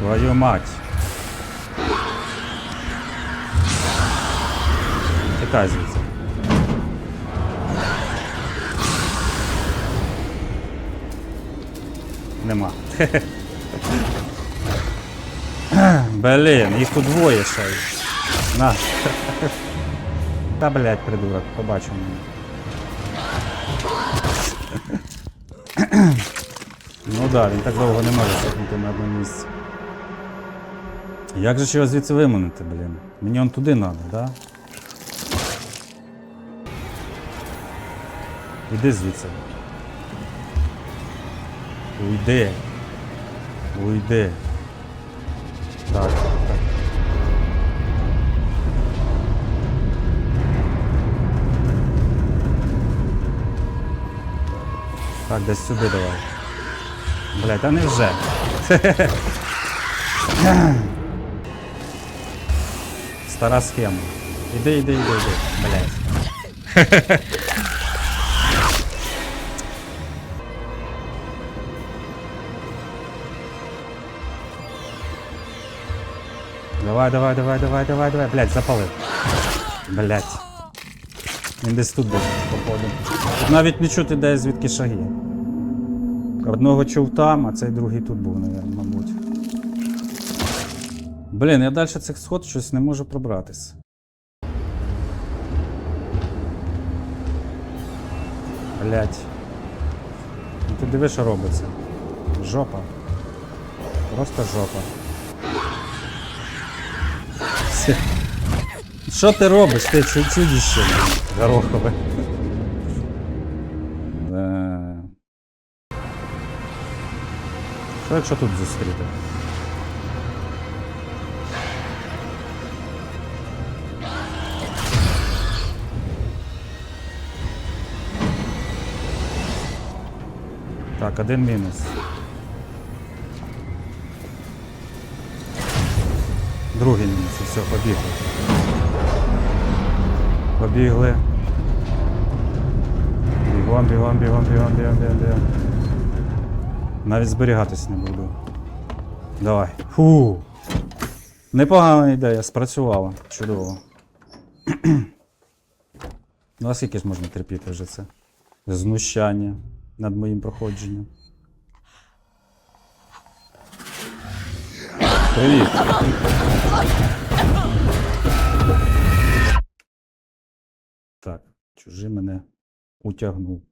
Твою мать. Тікай звідси. Нема. Блін, їх тут двоє ще. На. Та блять, придурок, побачив мене. Ну да, він так довго не може сидіти на одному місці. Як же його звідси виманити, блін? Мені он туди треба, да? Іди звідси. Уйди. Уйди. Так, так. Так, десь сюди давай. Блять, а не вже. Стара схема. Іди, іди, іди, іди. Блять. Давай, давай, давай, давай, давай, давай. Блять, запалив. Блять. Він десь тут був, походу. Тут навіть не чути, де звідки шаги. Одного чув там, а цей другий тут був, мабуть. Блін, я далі цих сход щось не можу пробратись. Блять. Ну ти диви, що робиться. Жопа. Просто жопа. Все. Що ти робиш? Ти чу- чудіще, горохове. Да. Що якщо тут зустріти? Так, один мінус. Другий мінус, все, побігли. Побігли. Бігом, бігом, бігом, бігом, бігом, бігом, бігом. Навіть зберігатись не буду. Давай. Фу. Непогана ідея, спрацювала. Чудово. ну а скільки ж можна терпіти вже це? Знущання над моїм проходженням. Привіт. Так, чужий мене утягнув.